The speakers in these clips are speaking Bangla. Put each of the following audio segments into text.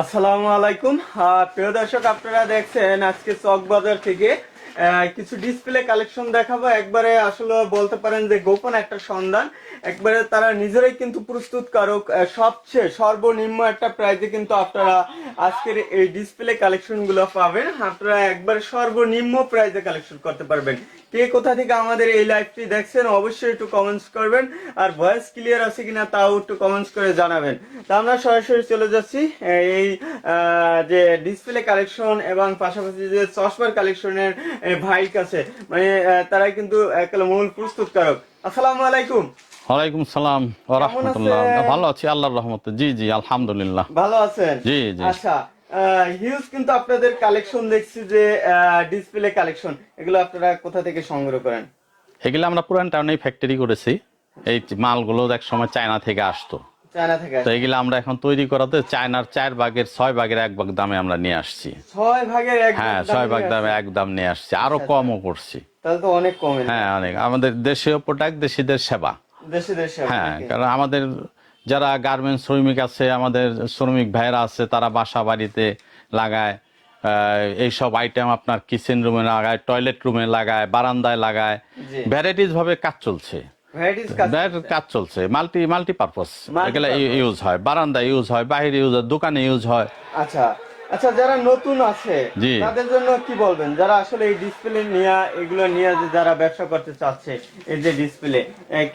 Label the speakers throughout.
Speaker 1: আসসালামু আলাইকুম। প্রিয় দর্শক, আপনারা দেখছেন আজকে চক বাজার থেকে কিছু ডিসপ্লে কালেকশন দেখাবো। একবারে আসলে বলতে পারেন যে গোপন একটা সন্ধান। একবারে তারা নিজেরাই কিন্তু প্রস্তুতকারক সবচেয়ে সর্বনিম্ন একটা প্রাইজে কিন্তু আপনারা আজকের এই ডিসপ্লে কালেকশনগুলো পাবেন। আপনারা একবারে সর্বনিম্ন প্রাইজে কালেকশন করতে পারবেন। কে কোথা থেকে আমাদের এই লাইভটি দেখছেন অবশ্যই একটু কমেন্টস করবেন। আর ভয়েস ক্লিয়ার আছে কিনা তাও একটু কমেন্টস করে জানাবেন। তা আমরা সরাসরি চলে যাচ্ছি এই যে ডিসপ্লে কালেকশন এবং পাশাপাশি যে চশমার কালেকশনের ভাই কাছে মানে তারাই কিন্তু একেবারে মূল প্রস্তুতকারক। আসসালামু আলাইকুম।
Speaker 2: ওয়ালাইকুম সালাম ও রহমতুল্লাহ? ভালো আছি আল্লাহর রহমতে। জি জি আলহামদুলিল্লাহ।
Speaker 1: ভালো আছেন?
Speaker 2: জি, জি।
Speaker 1: আচ্ছা হিউজ কিন্তু আপনাদের কালেকশন দেখছি যে ডিসপ্লে কালেকশন এগুলো আপনারা কোথা থেকে সংগ্রহ করেন?
Speaker 2: এগুলো আমরা পুরান টাউনে ফ্যাক্টরি করেছি। এই মালগুলো এক সময় চায়না থেকে আসতো।
Speaker 1: চায়না থেকে
Speaker 2: তো এগুলো আমরা এখন তৈরি করাতে চায়নার চার ভাগের ছয় ভাগের এক ভাগ দামে আমরা নিয়ে আসছি।
Speaker 1: ছয় ভাগের এক
Speaker 2: হ্যাঁ ছয় ভাগ দামে এক দাম নিয়ে আসছি। আরও কমও করছি।
Speaker 1: তাহলে তো অনেক কমে
Speaker 2: হ্যাঁ অনেক। আমাদের দেশীয় প্রোডাক্ট দেশিদের সেবা।
Speaker 1: দেশে দেশে
Speaker 2: হ্যাঁ কারণ আমাদের যারা গার্মেন্টস শ্রমিক আছে আমাদের শ্রমিক ভাইয়েরা আছে তারা বাসা বাড়িতে লাগায় এইসব আইটেম আপনার কিচেন রুমে লাগায় টয়লেট রুমে লাগায় বারান্দায় লাগায়। ভ্যারাইটিস ভাবে কাজ চলছে।
Speaker 1: কাজ
Speaker 2: চলছে। মাল্টি মাল্টি পারপাস এগুলো ইউজ হয়। বারান্দায় ইউজ হয় বাইরে ইউজ হয় দোকানে ইউজ হয়।
Speaker 1: আচ্ছা। আচ্ছা যারা নতুন আছে তাদের জন্য কি বলবেন? যারা আসলে এই ডিসপ্লে নিয়ে এগুলো নিয়ে যে যারা ব্যবসা করতে চাচ্ছে এই যে ডিসপ্লে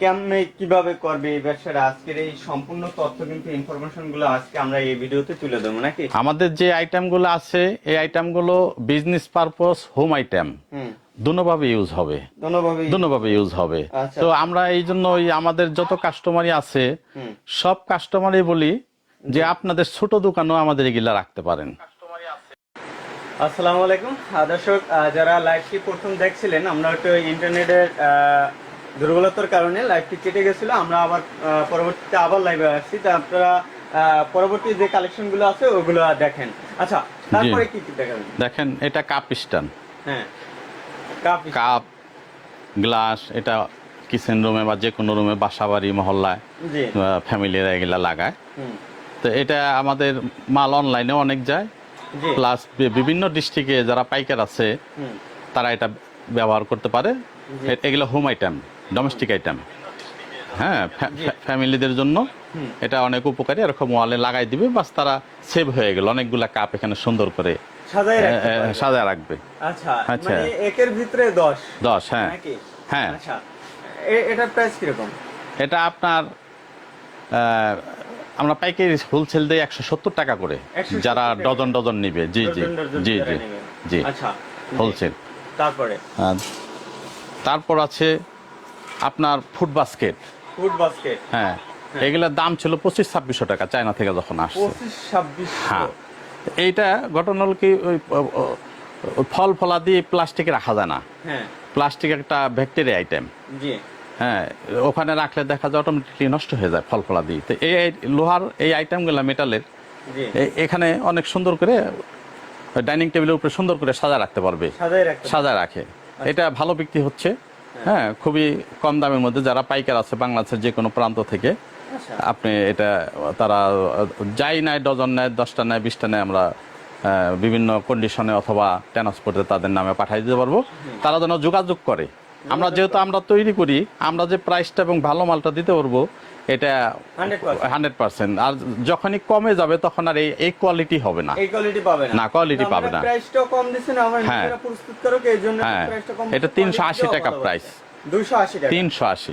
Speaker 1: কেমনে কীভাবে করবে এই ব্যবসাটা? আজকের এই সম্পূর্ণ তথ্য কিন্তু ইনফরমেশনগুলো আজকে আমরা এই ভিডিওতে তুলে দেবো নাকি?
Speaker 2: আমাদের যে আইটেমগুলো আছে এই আইটেমগুলো বিজনেস পারপস হোম। আইটেম দুনোভাবে ইউজ হবে। দুনোভাবে ইউজ হবে।
Speaker 1: আচ্ছা।
Speaker 2: তো আমরা এই জন্য ওই আমাদের যত কাস্টমারই আছে সব কাস্টমারই বলি যে আপনাদের ছোট দোকানও আমাদের এগুলা রাখতে পারেন।
Speaker 1: আসসালামু আলাইকুম। দর্শক যারা লাইভটি প্রথম দেখছিলেন আমরা একটু ইন্টারনেটের দুর্বলতার কারণে লাইভটি কেটে গেছিল। আমরা আবার পরবর্তীতে আবার লাইভে আসছি। তা আপনারা পরবর্তী যে কালেকশনগুলো আছে ওগুলো দেখেন। আচ্ছা তারপরে কি কি দেখাবেন?
Speaker 2: দেখেন এটা কাপ স্ট্যান্ড
Speaker 1: হ্যাঁ কাপ
Speaker 2: কাপ গ্লাস এটা কিচেন রুমে বা যে কোনো রুমে বাসা বাড়ি মহল্লায় ফ্যামিলিরা এগুলা লাগায়। তো এটা আমাদের মাল অনলাইনে অনেক যায়। প্লাস বিভিন্ন ডিস্ট্রিক্টে যারা পাইকার আছে তারা এটা ব্যবহার করতে পারে। এগুলো হোম আইটেম ডোমেস্টিক আইটেম হ্যাঁ ফ্যা- ফ্যা- ফ্যামিলিদের জন্য। এটা অনেক উপকারী এরকম ওয়ালে লাগাই দিবে বাস তারা সেভ হয়ে গেল। অনেকগুলা কাপ এখানে সুন্দর করে। সাজায় রাখবে।
Speaker 1: আচ্ছা
Speaker 2: আচ্ছা।
Speaker 1: মানে একের ভিতরে দশ।
Speaker 2: দশ হ্যাঁ। হ্যাঁ।
Speaker 1: আচ্ছা। এ- এটার প্রাইস কীরকম?
Speaker 2: এটা আপনার আমরা পাইকারি হোলসেল দিই একশো সত্তর টাকা করে। যারা ডজন ডজন নিবে। জি জি জি জি জি।
Speaker 1: আচ্ছা
Speaker 2: হোলসেল
Speaker 1: তারপরে?
Speaker 2: তারপর আছে আপনার ফুড বাস্কেট
Speaker 1: ফুড বাস্কেট
Speaker 2: হ্যাঁ। এগুলোর দাম ছিল পঁচিশ ছাব্বিশশো টাকা চায়না থেকে যখন আসছে।
Speaker 1: ছাব্বিশ
Speaker 2: হ্যাঁ। এইটা ঘটনা হল কি ওই ফল ফলা দিয়ে প্লাস্টিকে রাখা যায় না।
Speaker 1: হ্যাঁ।
Speaker 2: প্লাস্টিক একটা ব্যাকটেরিয়া আইটেম হ্যাঁ ওখানে রাখলে দেখা যায় অটোমেটিকলি নষ্ট হয়ে যায় ফল ফলা দিয়ে। তো এই লোহার এই আইটেমগুলো মেটালের এখানে অনেক সুন্দর করে ডাইনিং টেবিলের উপরে সুন্দর করে সাজা রাখতে পারবে। সাজা রাখে। এটা ভালো বিক্রি হচ্ছে। হ্যাঁ। খুবই কম দামের মধ্যে যারা পাইকার আছে বাংলাদেশের যে কোনো প্রান্ত থেকে
Speaker 1: আচ্ছা।
Speaker 2: আপনি এটা তারা যাই নেয় ডজন নেয় দশটা নেয় বিশটা নেয় আমরা বিভিন্ন কন্ডিশনে অথবা ট্রান্সপোর্টে তাদের নামে পাঠিয়ে দিতে পারব। তারা যেন যোগাযোগ করে। আমরা যেহেতু আমরা তৈরি করি আমরা যে প্রাইসটা এবং ভালো মালটা দিতে পারব এটা হান্ড্রেড পার্সেন্ট। আর যখনই কমে যাবে তখন আর এই কোয়ালিটি হবে না।
Speaker 1: না। কোয়ালিটি পাবে না।
Speaker 2: হ্যাঁ। হ্যাঁ, এটা 380 টাকা price।
Speaker 1: 280 টাকা।
Speaker 2: তিনশো আশি।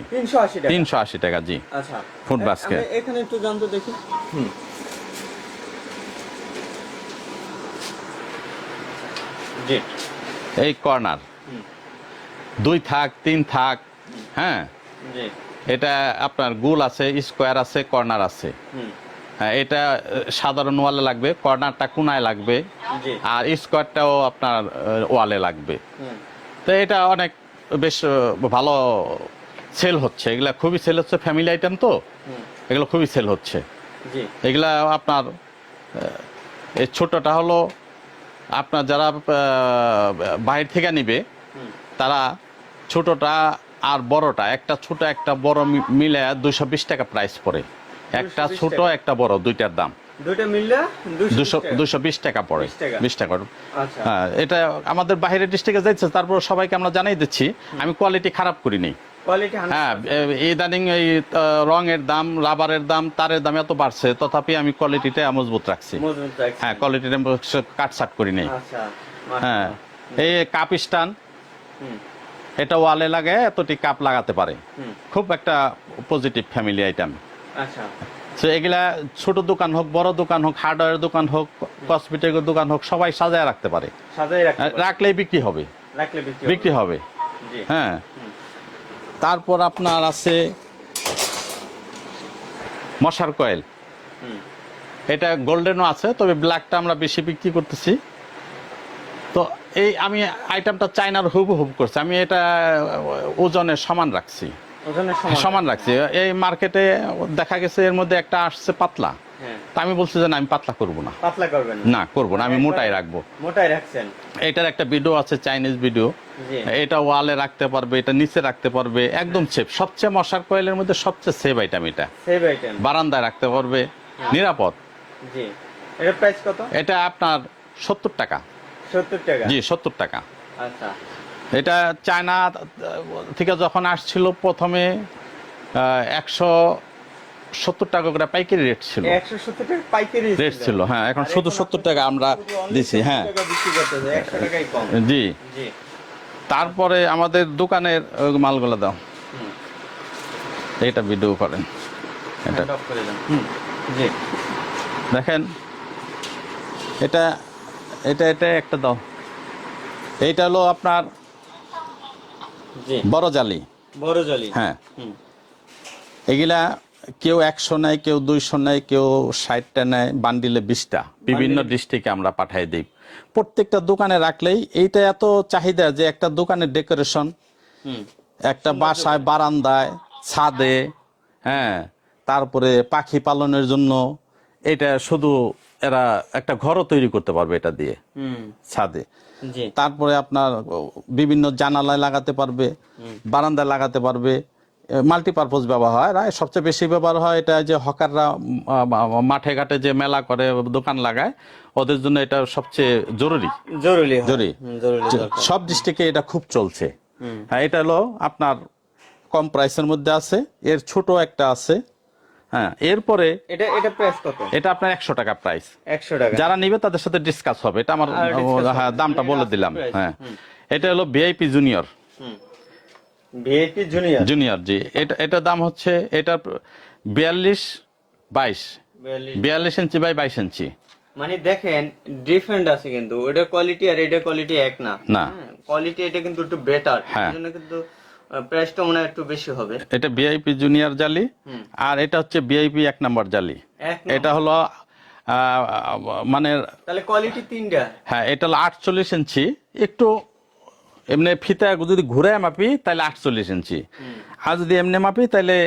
Speaker 1: টাকা।
Speaker 2: তিনশো আশি টাকা জি।
Speaker 1: আচ্ছা। এখানে একটু জানতো দেখি। হুম।
Speaker 2: এই কর্নার। দুই থাক তিন থাক হ্যাঁ? এটা আপনার গোল আছে স্কোয়ার আছে কর্নার আছে। হ্যাঁ, এটা সাধারণ ওয়ালে লাগবে কর্নারটা কোনায় লাগবে আর স্কোয়ারটাও আপনার ওয়ালে লাগবে। তো এটা অনেক বেশ ভালো সেল হচ্ছে। এগুলা খুবই সেল হচ্ছে ফ্যামিলি আইটেম তো? এগুলো খুবই সেল হচ্ছে। এগুলা আপনার এই ছোটটা হলো আপনার যারা বাইরে থেকে নিবে তারা ছোটটা আর বড়টা একটা ছোট একটা বড় মিলে দুইশো বিশ টাকা প্রাইস পড়ে। একটা
Speaker 1: 220
Speaker 2: ছোট একটা বড় দুইটার দাম।
Speaker 1: দুইটা মিললে
Speaker 2: দুশো দুশো বিশ টাকা পড়ে। বিশ টাকা।
Speaker 1: আচ্ছা।
Speaker 2: হ্যাঁ এটা আমাদের বাইরের ডিস্ট্রিক্টে যাইছে তারপর সবাইকে আমরা জানাই দিচ্ছি। আমি কোয়ালিটি খারাপ করিনি।
Speaker 1: কোয়ালিটি
Speaker 2: হ্যাঁ ইদানিং এই রঙের দাম রাবারের দাম তারের দাম এত বাড়ছে তথাপি আমি কোয়ালিটিটা মজবুত রাখছি। হ্যাঁ কোয়ালিটিটা কাট সাট করি নেই হ্যাঁ এই কাপ স্টান এটা ওয়ালে লাগে এতটি কাপ লাগাতে পারে। খুব একটা পজিটিভ ফ্যামিলি আইটেম
Speaker 1: আচ্ছা।
Speaker 2: তো এগুলা ছোট দোকান হোক বড় দোকান হোক হার্ডওয়্যার দোকান হোক কসমেটিকের দোকান হোক সবাই সাজায় রাখতে পারে।
Speaker 1: পারবে।
Speaker 2: রাখলেই বিক্রি হবে।
Speaker 1: রাখলে বিক্রি
Speaker 2: বিক্রি
Speaker 1: হবে।
Speaker 2: হ্যাঁ। তারপর আপনার আছে মশার কয়েল। এটা গোল্ডেনও আছে তবে ব্ল্যাকটা আমরা বেশি বিক্রি করতেছি। এই আমি আইটেমটা চাইনার হুব হুব করছি। আমি এটা ওজনে সমান রাখছি।
Speaker 1: সমান
Speaker 2: রাখছি। এই মার্কেটে দেখা গেছে এর মধ্যে একটা আসছে পাতলা।
Speaker 1: হ্যাঁ।
Speaker 2: তা আমি বলছি যে না আমি পাতলা করব না।
Speaker 1: পাতলা করবেন
Speaker 2: না। করব না আমি মোটাই রাখব।
Speaker 1: মোটাই রাখছেন।
Speaker 2: এটার একটা ভিডিও আছে চাইনিজ ভিডিও এটা ওয়ালে রাখতে পারবে এটা নিচে রাখতে পারবে একদম সেফ সবচেয়ে মশার কয়েলের মধ্যে সবচেয়ে সেফ আইটেম এটা।
Speaker 1: সেভ আইটেম
Speaker 2: বারান্দায় রাখতে পারবে নিরাপদ।
Speaker 1: জি। এর প্রাইস কত?
Speaker 2: এটা আপনার সত্তর টাকা।
Speaker 1: টাকা?
Speaker 2: জি সত্তর টাকা।
Speaker 1: আচ্ছা।
Speaker 2: এটা চায়না থেকে যখন আসছিল প্রথমে একশো সত্তর টাকা করে পাইকারি রেট ছিল।
Speaker 1: পাইকারি
Speaker 2: রেট ছিল। হ্যাঁ এখন শুধু সত্তর টাকা আমরা দিছি হ্যাঁ। জি। তারপরে আমাদের দোকানের মালগুলো দাও। এটা ভিডিও করেন। এটা। দেখেন এটা এটা এটা একটা দাও। এইটা হলো আপনার বড় জালি।
Speaker 1: বড় জালি।
Speaker 2: হ্যাঁ। এগুলা কেউ একশো নেয় কেউ দুইশো নেয় কেউ ষাটটা নেয় বান্ডিলে বিশটা। বিভিন্ন ডিস্ট্রিক্টে আমরা পাঠাই দিই। প্রত্যেকটা দোকানে রাখলেই এইটা এত চাহিদা যে একটা দোকানের ডেকোরেশন একটা বাসায় বারান্দায় ছাদে হ্যাঁ তারপরে পাখি পালনের জন্য এটা শুধু এরা একটা ঘরও তৈরি করতে পারবে এটা দিয়ে ছাদে। তারপরে আপনার বিভিন্ন জানালায় লাগাতে পারবে বারান্দায় লাগাতে পারবে মাল্টিপারপোজ ব্যবহার হয়। আর সবচেয়ে বেশি ব্যবহার হয় এটা যে হকাররা মাঠে ঘাটে যে মেলা করে দোকান লাগায় ওদের জন্য এটা সবচেয়ে জরুরি।
Speaker 1: জরুরি
Speaker 2: জরুরি। সব ডিস্ট্রিক্টে এটা খুব চলছে। হ্যাঁ এটা হলো আপনার কম প্রাইসের মধ্যে আছে এর ছোট একটা আছে হ্যাঁ এরপরে
Speaker 1: এটা এটা প্রাইস কত?
Speaker 2: এটা আপনার একশো টাকা প্রাইস
Speaker 1: একশো টাকা।
Speaker 2: যারা নিবে তাদের সাথে ডিসকাস হবে। এটা আমার হ্যাঁ দামটা বলে দিলাম। হ্যাঁ। এটা হলো VIP junior
Speaker 1: VIP junior
Speaker 2: junior জি। এটা এটার দাম হচ্ছে এটা বিয়াল্লিশ বাইশ। বিয়াল্লিশ। ইঞ্চি বাই বাইশ ইঞ্চি।
Speaker 1: মানে দেখেন ডিফারেন্ট আছে কিন্তু। ওটা কোয়ালিটি আর এটা কোয়ালিটি এক না।
Speaker 2: না।
Speaker 1: কোয়ালিটি এটা কিন্তু একটু বেটার
Speaker 2: হ্যাঁ।
Speaker 1: জন্য কিন্তু প্রাইসটা মনে একটু বেশি হবে।
Speaker 2: এটা ভিআইপি জুনিয়র জালি আর এটা হচ্ছে ভিআইপি এক নম্বর জালি। এটা হলো মানে
Speaker 1: তাহলে কোয়ালিটি তিনটা।
Speaker 2: হ্যাঁ এটা হলো আটচল্লিশ ইঞ্চি। একটু এমনি ফিতা যদি ঘুরে মাপি তাহলে আটচল্লিশ ইঞ্চি। আর যদি এমনি মাপি তাহলে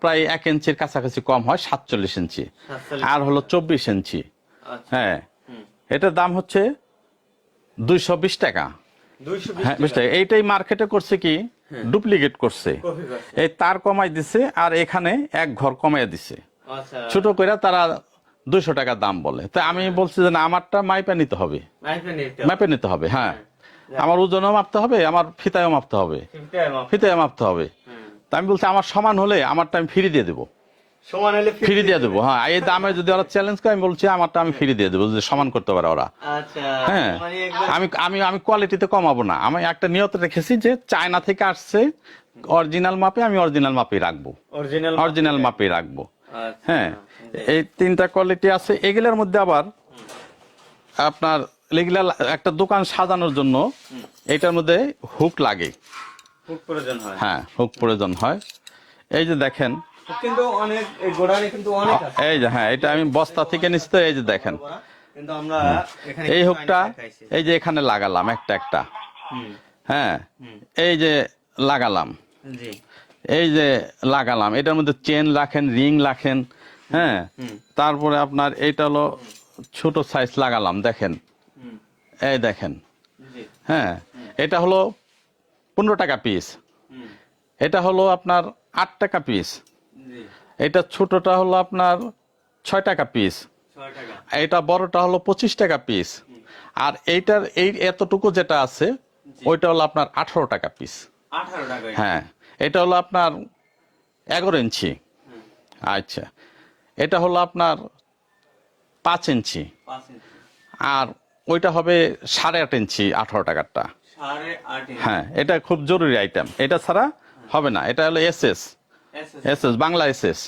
Speaker 2: প্রায় এক ইঞ্চির কাছাকাছি কম হয় সাতচল্লিশ ইঞ্চি। আর হলো চব্বিশ ইঞ্চি।
Speaker 1: আচ্ছা।
Speaker 2: হ্যাঁ। এটার দাম হচ্ছে দুইশো বিশ টাকা। হ্যাঁ বিশ টাকা। এইটাই মার্কেটে করছে কি ডুপ্লিকেট করছে। এই তার কমাই দিছে আর এখানে এক ঘর কমাই দিছে।
Speaker 1: আচ্ছা।
Speaker 2: ছোট করে তারা দুইশো টাকা দাম বলে। তো আমি বলছি যে না আমারটা মাইপে নিতে হবে।
Speaker 1: মাইপে নিতে
Speaker 2: হবে। হ্যাঁ। আমার ওজনও মাপতে হবে আমার ফিতায়ও মাপতে হবে। ফিতায় মাপতে হবে। তা আমি বলছি আমার সমান হলে আমারটা আমি ফ্রি দিয়ে দেবো।
Speaker 1: সমান হলে
Speaker 2: ফ্রি দিয়ে দেবো হ্যাঁ এই দামে যদি ওরা চ্যালেঞ্জ করে আমি বলছি আমারটা আমি ফ্রি দিয়ে দেবো যদি সমান করতে পারে ওরা।
Speaker 1: আচ্ছা
Speaker 2: হ্যাঁ
Speaker 1: মানে
Speaker 2: আমি আমি আমি কোয়ালিটিতে কমাবো না। আমি একটা নিয়ত রেখেছি যে চায়না থেকে আসছে অরিজিনাল মাপে আমি অরিজিনাল মাপে রাখব।
Speaker 1: অরিজিনাল
Speaker 2: অরিজিনাল মাপে রাখব।
Speaker 1: আচ্ছা
Speaker 2: হ্যাঁ এই তিনটা কোয়ালিটি আছে। এগুলোর মধ্যে আবার আপনার এগুলা একটা দোকান সাজানোর জন্য এটার মধ্যে হুক লাগে।
Speaker 1: খুব প্রয়োজন হয়।
Speaker 2: হ্যাঁ হুক প্রয়োজন হয়। এই যে দেখেন
Speaker 1: কিন্তু অনেক এই কিন্তু অনেক
Speaker 2: এই যে হ্যাঁ এটা আমি বস্তা থেকে নিচ্ছি তো এই যে দেখেন।
Speaker 1: কিন্তু আমরা
Speaker 2: এই হুকটা এই যে এখানে লাগালাম একটা একটা। হ্যাঁ এই যে লাগালাম। এই যে লাগালাম এটার মধ্যে চেন রাখেন রিং রাখেন হ্যাঁ। তারপরে আপনার এইটা হলো ছোট সাইজ লাগালাম দেখেন। এই দেখেন। হ্যাঁ এটা হলো পনেরো টাকা পিস এটা হলো আপনার আট টাকা পিস এটা ছোটটা হলো আপনার ছয় টাকা পিস এটা বড়টা হলো পঁচিশ টাকা পিস আর এইটার এই এতটুকু যেটা আছে ওইটা হলো আপনার আঠারো টাকা পিস হ্যাঁ এটা হলো আপনার এগারো ইঞ্চি। আচ্ছা এটা হলো আপনার পাঁচ ইঞ্চি। আর ওইটা হবে সাড়ে আট ইঞ্চি আঠারো টাকারটা। হ্যাঁ এটা খুব জরুরি আইটেম এটা ছাড়া হবে না এটা হলো S S S S Bangla S S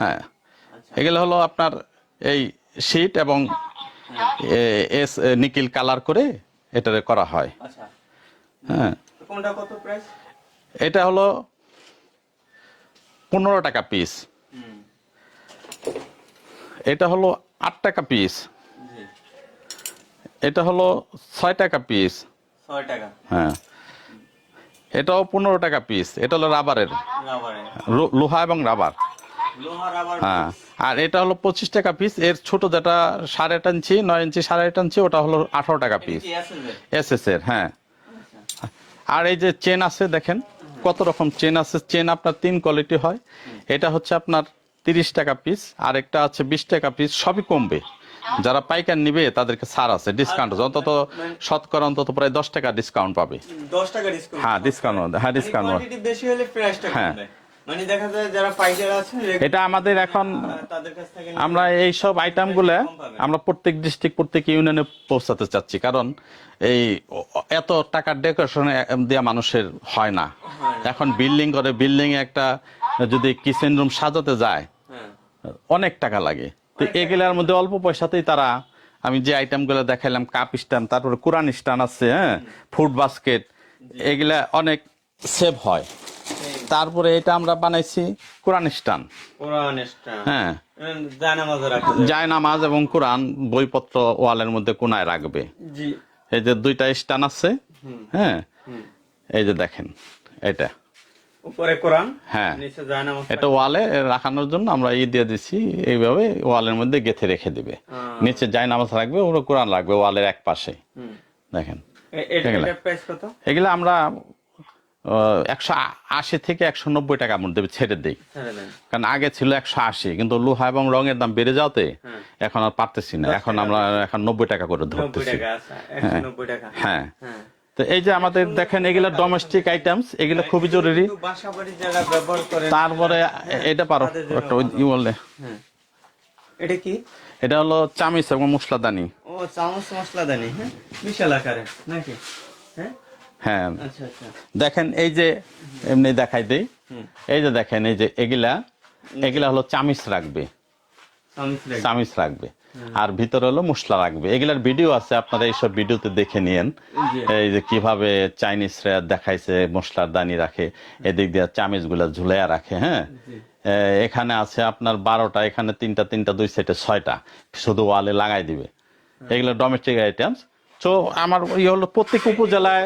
Speaker 2: হ্যাঁ।
Speaker 1: আচ্ছা।
Speaker 2: এগুলো হলো আপনার এই শীট এবং এস নিকিল কালার করে এটারে করা হয়।
Speaker 1: আচ্ছা।
Speaker 2: হ্যাঁ। এটা হলো পনেরো টাকা পিস এটা হলো আট টাকা পিস এটা হলো ছয় টাকা পিস
Speaker 1: ছয় টাকা।
Speaker 2: হ্যাঁ। এটাও পনেরো টাকা পিস এটা হলো রাবারের। লোহা এবং রাবার। হ্যাঁ। আর এটা হলো পঁচিশ টাকা পিস এর ছোট যেটা সাড়ে আট ইঞ্চি নয় ইঞ্চি সাড়ে আট ইঞ্চি ওটা হলো আঠারো টাকা পিস? এস এস এর? হ্যাঁ। আর এই যে চেন আছে দেখেন কত রকম চেন আছে। চেন আপনার তিন কোয়ালিটি হয়। এটা হচ্ছে আপনার তিরিশ টাকা পিস আর একটা আছে বিশ টাকা পিস সবই কমবে। যারা পাইকার নিবে তাদেরকে ছাড় আছে ডিসকাউন্ট আছে। অন্তত শতকরা অন্তত প্রায় দশ টাকা ডিসকাউন্ট পাবে।
Speaker 1: দশ টাকা ডিসকাউন্ট
Speaker 2: হ্যাঁ ডিসকাউন্ট হ্যাঁ ডিসকাউন্ট
Speaker 1: কোয়ান্টিটি বেশি হলে প্রাইসটা
Speaker 2: হ্যাঁ।
Speaker 1: মানে দেখা যায় যারা পাইকার আছে
Speaker 2: এটা আমাদের এখন আমরা এই সব আইটেমগুলো আমরা প্রত্যেক ডিস্ট্রিক্ট প্রত্যেক ইউনিয়নে পৌঁছাতে চাচ্ছি। কারণ এই এত টাকার ডেকোরেশন দেওয়া মানুষের হয় না। এখন বিল্ডিং করে বিল্ডিং একটা যদি কিচেন রুম সাজাতে যায়
Speaker 1: হ্যাঁ।
Speaker 2: অনেক টাকা লাগে। তো এগুলার মধ্যে অল্প পয়সাতেই তারা আমি যে আইটেমগুলো দেখাইলাম কাপ স্ট্যান্ড তারপরে কোরআন স্ট্যান্ড আছে হ্যাঁ? ফুড বাস্কেট এগুলা অনেক সেভ হয়। তারপরে এটা আমরা বানাইছি কোরআন স্ট্যান্ড হ্যাঁ।
Speaker 1: যায়।
Speaker 2: নামাজ এবং কোরআন বইপত্র ওয়ালের মধ্যে কোনায় রাখবে। এই যে দুইটা স্টান আছে হ্যাঁ? এই যে দেখেন এটা।
Speaker 1: উপরে কোরআন
Speaker 2: হ্যাঁ।
Speaker 1: নিচে
Speaker 2: এটা ওয়ালে রাখানোর জন্য আমরা ই দিয়ে দিচ্ছি এইভাবে ওয়ালের মধ্যে গেথে রেখে দিবে। নিচে যায় নামাজ রাখবে ওরা কোরআন রাখবে ওয়ালের এক পাশে। দেখেন। এগুলা। আমরা একশো আশি থেকে একশো নব্বই টাকার মধ্যে ছেড়ে দিই। কারণ আগে ছিল একশো আশি কিন্তু লোহা এবং রঙের দাম বেড়ে যাওয়াতে
Speaker 1: হ্যাঁ।
Speaker 2: এখন আর পারতেছি না। এখন আমরা এখন নব্বই টাকা করে ধরতেছি।
Speaker 1: টাকা টাকা।
Speaker 2: হ্যাঁ।
Speaker 1: হ্যাঁ।
Speaker 2: তো এই যে আমাদের দেখেন এগুলো ডোমেস্টিক আইটেমস এগুলো খুবই জরুরি। তারপরে এটা পারো একটা ই বললে
Speaker 1: এটা কি?
Speaker 2: এটা হলো চামিচ এবং মশলাদানি
Speaker 1: ও চামচ মশলাদানি হ্যাঁ? বিশাল আকারে নাকি? হ্যাঁ?
Speaker 2: হ্যাঁ।
Speaker 1: আচ্ছা আচ্ছা।
Speaker 2: দেখেন এই যে এমনি দেখাই দেই। এই যে দেখেন এই যে এগুলা এগুলা হলো চামিচ রাখবে।
Speaker 1: চামিচ
Speaker 2: রাখবে। আর ভিতরে হলো মশলা রাখবে। এগুলার ভিডিও আছে আপনারা এইসব ভিডিওতে দেখে নিয়েন। এই যে কীভাবে চাইনিজরা দেখাইছে মশলার দানি রাখে এদিক দিয়ে চামিচগুলা ঝুলাইয়া রাখে হ্যাঁ? এখানে আছে আপনার বারোটা এখানে তিনটা তিনটা দুই সাইডে ছয়টা। শুধু ওয়ালে লাগাই দিবে। এগুলো ডোমেস্টিক আইটেমস তো আমার ওই হলো প্রত্যেক উপজেলায়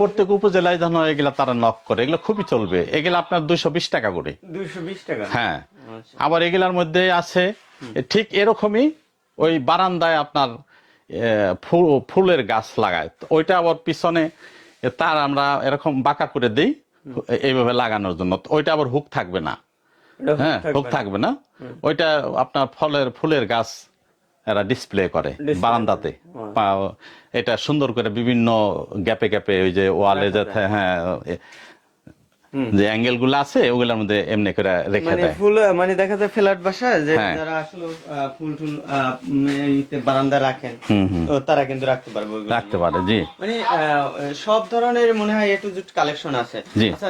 Speaker 2: প্রত্যেক উপজেলায় যেন এগুলা তারা নক করে। এগুলো খুবই চলবে। এগুলো আপনার দুইশো বিশ টাকা করে।
Speaker 1: দুইশো বিশ টাকা?
Speaker 2: হ্যাঁ।
Speaker 1: আচ্ছা।
Speaker 2: আবার এগুলার মধ্যে আছে ঠিক এরকমই ওই বারান্দায় আপনার ফুলের গাছ লাগায়। ওইটা আবার পিছনে তার আমরা এরকম বাঁকা করে দিই এইভাবে লাগানোর জন্য। ওইটা আবার হুক থাকবে না। হ্যাঁ হুক থাকবে না। ওইটা আপনার ফলের ফুলের গাছ এরা ডিসপ্লে করে বারান্দাতে। এটা সুন্দর করে বিভিন্ন গ্যাপে গ্যাপে ওই যে ওয়ালে যাতে হ্যাঁ। যে অ্যাঙ্গেলগুলো আছে ওগুলোর মধ্যে এমনি করে রেখে
Speaker 1: মানে
Speaker 2: দেয়।
Speaker 1: ফুল মানে দেখা যায় ফ্ল্যাট বাসায় যে
Speaker 2: হ্যাঁ।
Speaker 1: যারা আসলে ফুল টুল বারান্দা রাখেন তারা কিন্তু রাখতে পারবে ওইগুলো।
Speaker 2: রাখতে পারে জি।
Speaker 1: মানে সব ধরনের মনে হয় এ টু জেড কালেকশন আছে।
Speaker 2: জি।
Speaker 1: আচ্ছা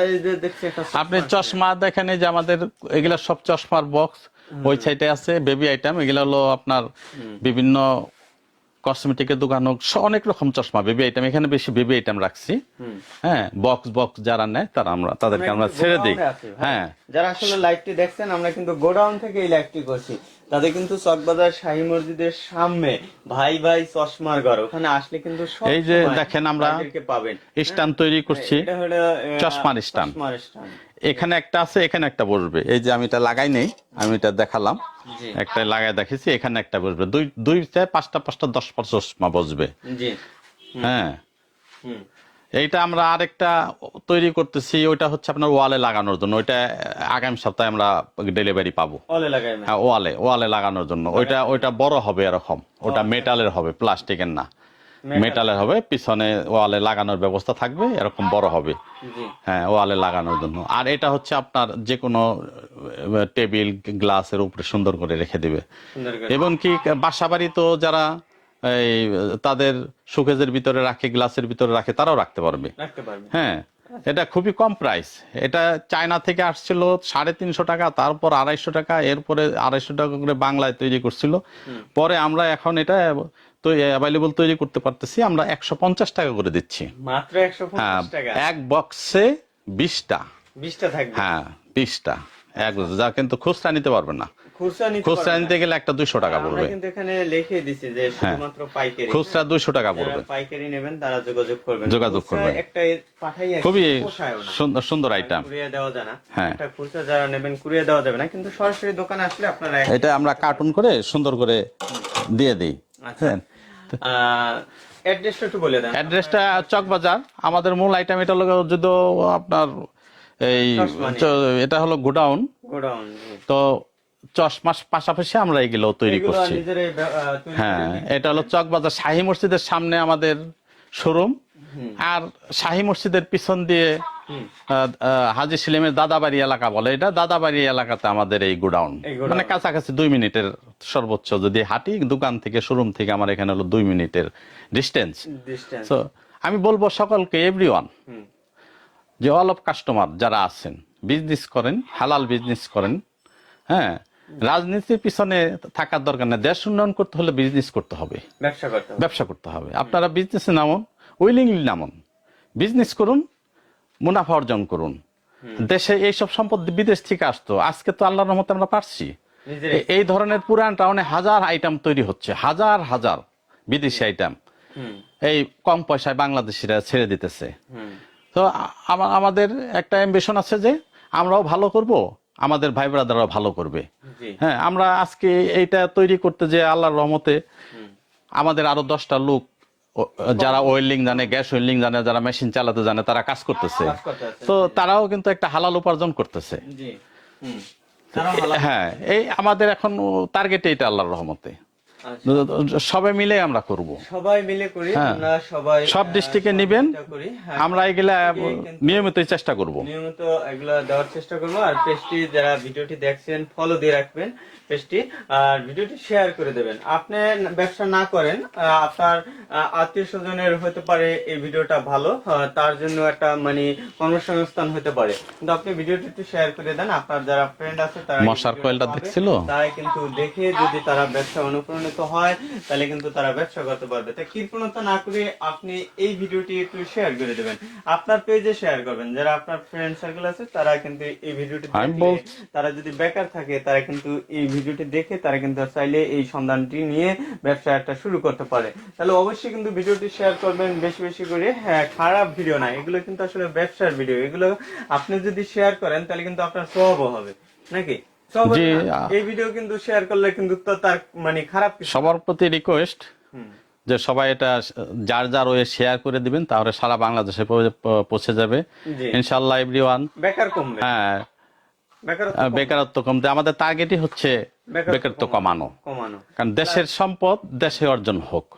Speaker 2: আপনি চশমা দেখেন এই যে আমাদের এগুলা সব চশমার বক্স ওই সাইডে আছে বেবি আইটেম এগুলো হলো আপনার বিভিন্ন কসমেটিকের দোকান হোক অনেক রকম চশমা বেবি আইটেম এখানে বেশি বেবি আইটেম রাখছি। হ্যাঁ বক্স বক্স যারা নেয় তারা আমরা তাদেরকে আমরা ছেড়ে দিই। হ্যাঁ।
Speaker 1: যারা আসলে লাইভটি দেখছেন আমরা কিন্তু গোডাউন থেকে এই লাইভটি করছি। তাদের কিন্তু চকবাজার শাহী মসজিদের সামনে ভাই ভাই চশমার ঘর। ওখানে আসলে কিন্তু
Speaker 2: এই যে দেখেন আমরা
Speaker 1: পাবেন।
Speaker 2: স্ট্যান্ড তৈরি করছি।
Speaker 1: আহ,
Speaker 2: চশমার stand। এখানে একটা আছে এখানে একটা বসবে। এই যে আমি এটা লাগাই নেই আমি এটা দেখালাম। একটা লাগাই দেখেছি এখানে একটা বসবে। দুই দুই পাঁচটা পাঁচটা দশ পাঁচ চশমা বসবে। হ্যাঁ। এইটা আমরা আরেকটা তৈরি করতেছি ওইটা হচ্ছে আপনার ওয়ালে লাগানোর জন্য। ওইটা আগামী সপ্তাহে আমরা ডেলিভারি পাবো।
Speaker 1: না
Speaker 2: হ্যাঁ ওয়ালে ওয়ালে লাগানোর জন্য। ওইটা ওইটা বড় হবে এরকম। ওটা মেটালের হবে প্লাস্টিকের না। মেটালের হবে পিছনে ওয়ালে লাগানোর ব্যবস্থা থাকবে এরকম বড় হবে। হ্যাঁ ওয়ালে লাগানোর জন্য। আর এটা হচ্ছে আপনার যে কোনো টেবিল গ্লাসের উপরে সুন্দর করে রেখে দিবে। এবং কি বাসা বাড়ি তো যারা এই তাদের সুকেজের ভিতরে রাখে গ্লাসের ভিতরে রাখে তারাও রাখতে পারবে। হ্যাঁ এটা খুবই কম প্রাইস এটা চায়না থেকে আসছিল সাড়ে তিনশো টাকা তারপর আড়াইশো টাকা এরপরে আড়াইশো টাকা করে বাংলায় তৈরি করছিল। পরে আমরা এখন এটা তো অ্যাভেলেবল তৈরি করতে পারতেছি। আমরা একশো পঞ্চাশ টাকা করে দিচ্ছি।
Speaker 1: মাত্র একশো
Speaker 2: হ্যাঁ
Speaker 1: টাকা?
Speaker 2: এক বক্সে বিশটা।
Speaker 1: বিশটা থাকবে?
Speaker 2: হ্যাঁ বিশটা। এক যা কিন্তু খুচরা নিতে পারবে না।
Speaker 1: খুচরা নিতে
Speaker 2: গেলে একটা দুইশো টাকা পড়বে।
Speaker 1: কিন্তু এখানে লিখে দিছি যে শুধুমাত্র পাইকারি।
Speaker 2: খুচরা দুইশো টাকা পড়বে।
Speaker 1: পাইকারি নেবেন তারা যোগাযোগ করবেন।
Speaker 2: যোগাযোগ করবেন।
Speaker 1: একটা পাঠাই
Speaker 2: খুবই সুন্দর সুন্দর আইটেম
Speaker 1: কুরিয়ে দেওয়া যায় না।
Speaker 2: হ্যাঁ।
Speaker 1: একটা খুচরা যারা নেবেন কুরিয়ে দেওয়া যাবে না। কিন্তু সরাসরি দোকানে আসলে আপনারা
Speaker 2: এটা আমরা কার্টুন করে সুন্দর করে দিয়ে দিই।
Speaker 1: আচ্ছা। অ্যাড্রেসটা একটু বলে দেন।
Speaker 2: অ্যাড্রেসটা চকবাজার আমাদের মূল আইটেম এটা হলো যদি আপনার এই এটা হলো গোডাউন।
Speaker 1: গোডাউন
Speaker 2: তো চশমাস পাশাপাশি আমরা এগুলো তৈরি করছি। হ্যাঁ এটা হলো চকবাজার শাহী মসজিদের সামনে আমাদের শোরুম আর শাহী মসজিদের পিছন দিয়ে হাজি সেলিমের দাদাবাড়ি এলাকা বলে এটা। দাদাবাড়ি এলাকাতে আমাদের এই গোডাউন। মানে কাছাকাছি দুই মিনিটের সর্বোচ্চ। যদি হাঁটি দোকান থেকে শোরুম থেকে আমার এখানে হলো দুই মিনিটের ডিস্টেন্স তো আমি বলব সকলকে এভরিওয়ান
Speaker 1: হুম।
Speaker 2: যে অল অফ কাস্টমার যারা আছেন বিজনেস করেন হালাল বিজনেস করেন হ্যাঁ রাজনীতির পিছনে থাকার দরকার নেই। দেশ উন্নয়ন করতে হলে বিজনেস করতে হবে।
Speaker 1: ব্যবসা করতে হবে।
Speaker 2: ব্যবসা করতে হবে। আপনারা বিজনেসে নামুন উইলিংলি নামুন। বিজনেস করুন মুনাফা অর্জন করুন। দেশে এইসব সম্পদ বিদেশ থেকে আসতো। আজকে তো আল্লাহর রহমতে আমরা পারছি। এই ধরনের পুরান টাউনে হাজার আইটেম তৈরি হচ্ছে। হাজার হাজার বিদেশি আইটেম এই কম পয়সায় বাংলাদেশিরা ছেড়ে দিতেছে। তো আমাদের একটা অ্যাম্বিশন আছে যে আমরাও ভালো করব আমাদের ভাই ব্রাদাররাও ভালো করবে। হ্যাঁ আমরা আজকে এইটা তৈরি করতে যে আল্লাহর রহমতে আমাদের আরও দশটা লোক যারা ওয়েল্ডিং জানে গ্যাস ওয়েল্ডিং জানে যারা মেশিন চালাতে জানে তারা কাজ করতেছে।
Speaker 1: আছে।
Speaker 2: তো তারাও কিন্তু একটা হালাল উপার্জন করতেছে। হ্যাঁ এই আমাদের এখন টার্গেট এইটা আল্লাহর রহমতে।
Speaker 1: আচ্ছা।
Speaker 2: সবাই মিলে আমরা করব।
Speaker 1: সবাই মিলে করি
Speaker 2: হ্যাঁ।
Speaker 1: আমরা সবাই
Speaker 2: সব ডিস্ট্রিক্টে নিবেন।
Speaker 1: হ্যাঁ,
Speaker 2: আমরা এগুলা নিয়মিত চেষ্টা করব।
Speaker 1: নিয়মিত এগুলো দেওয়ার চেষ্টা করব। আর পেজটি যারা ভিডিওটি দেখছেন ফলো দিয়ে রাখবেন। পেজটি আর ভিডিওটি শেয়ার করে দেবেন। আপনি ব্যবসা না করেন আপনার আত্মীয় স্বজনের হতে পারে এই ভিডিওটা ভালো তার জন্য একটা মানে কর্মসংস্থান হতে পারে। কিন্তু আপনি ভিডিওটি একটু শেয়ার করে দেন আপনার যারা ফ্রেন্ড আছে তারা
Speaker 2: মশার কয়েলটা দেখছিল?
Speaker 1: তারাই কিন্তু দেখে যদি তারা ব্যবসা অনুপ্রাণিত হয় তাহলে কিন্তু তারা ব্যবসা করতে পারবে। তাই কৃপণতা না করে আপনি এই ভিডিওটি একটু শেয়ার করে দেবেন। আপনার পেজে শেয়ার করবেন। যারা আপনার ফ্রেন্ড সার্কেল আছে তারা কিন্তু এই ভিডিওটি তারা যদি বেকার থাকে তারা কিন্তু এই ভিডিওটি দেখে তারা কিন্তু চাইলে এই সন্ধানটি নিয়ে ব্যবসা একটা শুরু করতে পারে। তাহলে অবশ্যই কিন্তু ভিডিওটি শেয়ার করবেন বেশি বেশি করে হ্যাঁ খারাপ ভিডিও না এগুলো কিন্তু আসলে ব্যবসার ভিডিও এগুলো আপনি যদি শেয়ার করেন তাহলে কিন্তু আপনার স্বভাবও হবে নাকি? এই ভিডিও কিন্তু শেয়ার করলে কিন্তু তার মানে খারাপ
Speaker 2: সবার প্রতি রিকোয়েস্ট যে সবাই এটা যার যার ওয়ে শেয়ার করে দিবেন তাহলে সারা বাংলাদেশে পৌঁছে যাবে। ইনশাল্লাহ এভরিওয়ান
Speaker 1: বেকার কমবে।
Speaker 2: হ্যাঁ বেকারত্ব কমতে আমাদের টার্গেটই হচ্ছে
Speaker 1: বেকারত্ব
Speaker 2: কমানো।
Speaker 1: কমানো।
Speaker 2: কারণ দেশের সম্পদ দেশে অর্জন হোক।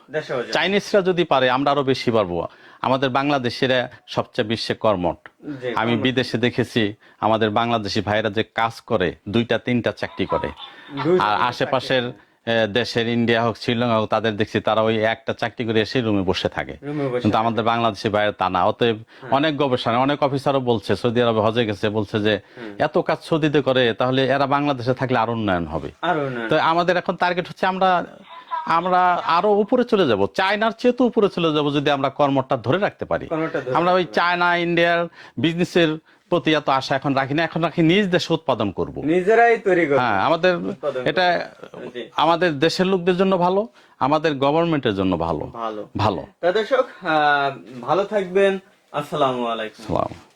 Speaker 2: চাইনিজরা যদি পারে আমরা আরও বেশি পারব। আমাদের বাংলাদেশিরা সবচেয়ে বিশ্বে
Speaker 1: কর্মট
Speaker 2: আমি বিদেশে দেখেছি আমাদের বাংলাদেশি ভাইরা যে কাজ করে দুইটা তিনটা চাকরি করে। আর আশেপাশের দেশের ইন্ডিয়া হোক শ্রীলঙ্কা হোক তাদের দেখছি তারা ওই একটা চাকরি করে এসে রুমে বসে থাকে। কিন্তু আমাদের বাংলাদেশি বাইরে তা না। অতএব অনেক গবেষণা অনেক অফিসারও বলছে সৌদি আরবে হজে গেছে বলছে যে এত কাজ সৌদিতে করে তাহলে এরা বাংলাদেশে থাকলে আরও উন্নয়ন হবে। তো আমাদের এখন টার্গেট হচ্ছে আমরা আমরা আরও উপরে চলে যাব। চায়নার চেয়ে তো উপরে চলে যাব যদি আমরা কর্মটা ধরে রাখতে পারি। আমরা ওই চায়না ইন্ডিয়ার বিজনেসের প্রতি এত আশা এখন রাখি না এখন রাখি নিজ দেশে উৎপাদন করব।
Speaker 1: নিজেরাই তৈরি করব।
Speaker 2: হ্যাঁ আমাদের এটা আমাদের দেশের লোকদের জন্য ভালো আমাদের গভর্নমেন্টের জন্য ভালো।
Speaker 1: ভালো।
Speaker 2: ভালো।
Speaker 1: দর্শক ভালো থাকবেন। আসসালামু আলাইকুম।